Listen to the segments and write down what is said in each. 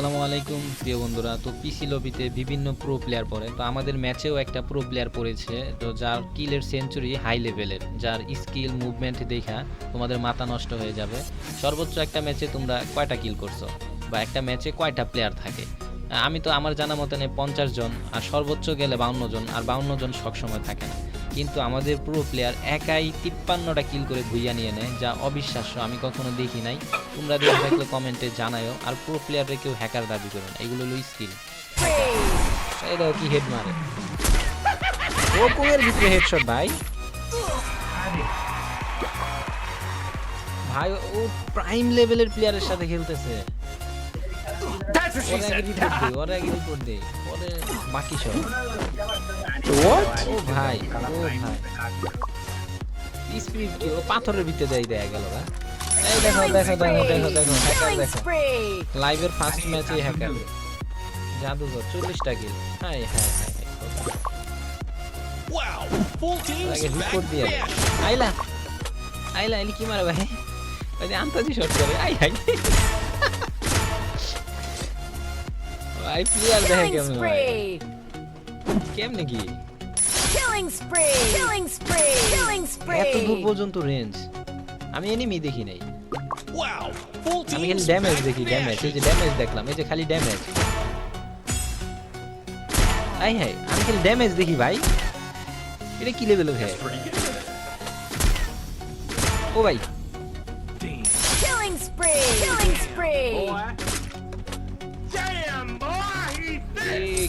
আসসালামু আলাইকুম, প্রিয় বন্ধুরা। তো পিসি লবিতে বিভিন্ন প্রো প্লেয়ার পড়ে। তো আমাদের ম্যাচেও একটা প্রো প্লেয়ার পড়েছে। তো যার কিলের সেঞ্চুরি হাই লেভেলের যার স্কিল মুভমেন্ট দেখা তোমাদের মাথা নষ্ট হয়ে যাবে। সর্বোচ্চ একটা ম্যাচে তোমরা কয়টা কিল করছ? বা একটা ম্যাচে কয়টা প্লেয়ার থাকে? আমি তো আমার জানা মতনে পঞ্চাশ জন, আর সর্বোচ্চ গেলে বাউন্ন জন, আর বাউন্ন জন সবসময় থাকে না। কিন্তু আমাদের পুরো প্লেয়ার একাই তিপ্পান্নটা কিল করে ভুইয়া নিয়ে নেয়, যা অবিশ্বাস্য, আমি কখনো দেখি নাই। তোমরা দেখে থাকলে কমেন্টে জানায়ও, আর পুরো প্লেয়ারে কেউ হ্যাকার দাবি করে না, এগুলো হলো স্কিল এই কি হেড মারে। ও কোয়ের ভিতরে হেডশট ভাই। ভাই, ও প্রাইম লেভেলের প্লেয়ারের সাথে খেলতেছে। ওর আগে রিপোর্ট দে ওর আগে রিপোর্ট দে পরে বাকি সব ও ভাই ও ভাই। স্পিড কি ও পাথরের ভিতরে দেয় দেয়া গেল ভাই। এই দেখো দেখো দেখো দেখো দেখো হ্যাকার দেখো! লাইভের ফার্স্ট ম্যাচে হ্যাকার জাদুঘর চল্লিশটা kill high high high Wow! Full teams back back. আইলা। আইলা আইলি কি মারে ভাই? আন্তাজি শট করে। আই হাই ভাই প্লেয়ার দেখে Killing কেমন ভাই spree! কেমনে কি Killing spree! Killing spree! Killing এত দূর! পর্যন্ত রেঞ্জ আমি এনিমি দেখি নাই Wow! Full আমি খালি ড্যামেজ দেখি. ড্যামেজ এই যে ড্যামেজ দেখলাম এই যে খালি ড্যামেজ আই হাই আমি খালি ড্যামেজ দেখি ভাই এটা কি লেভেলের ভাই ও ভাই Killing spree! Killing spree! এ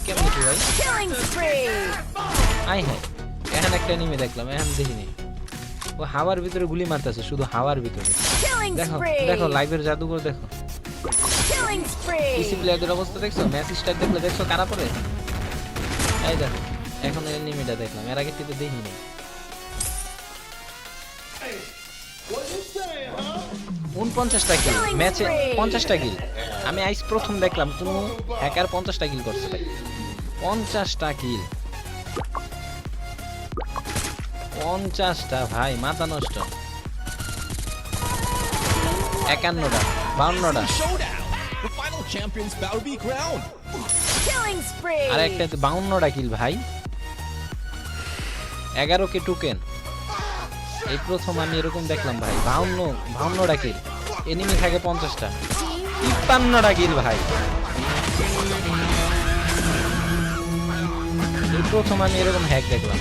কেমন কি ভাই? আই হাই এখন একটা এনিমি দেখলাম এখন দেখিনি। ও হাওয়ার ভিতরে গুলি মারতেছে শুধু হাওয়ার ভিতরে। দেখো দেখো লাইভের জাদুঘর দেখো। পিসি প্লেয়ারদের অবস্থা দেখছ? ম্যাচ স্টার্ট দেখলে দেখছ কারা পড়ে? এই দেখো এখন এনিমিটা দেখলাম এর আগে কিন্তু দেখিনি। উনপঞ্চাশটা কিল, ম্যাচে পঞ্চাশটা কিল। আমি আইস প্রথম দেখলাম, কোনো হ্যাকার পঞ্চাশটা কিল করছে ভাই। পঞ্চাশটা কিল। পঞ্চাশটা, ভাই, মাথা নষ্ট। একান্নটা, বাউন্নটা! আর একটা বাউন্নটা কিল, ভাই। এগারো কে টুকেন এই প্রথম আমি এরকম দেখলাম, ভাই, বাউন্ন, বাউন্নটা কিল। এনিমি থাকে পঞ্চাশটা। তিপ্পান্নটা কিল ভাই। প্রথম আমি এরকম হ্যাক দেখলাম।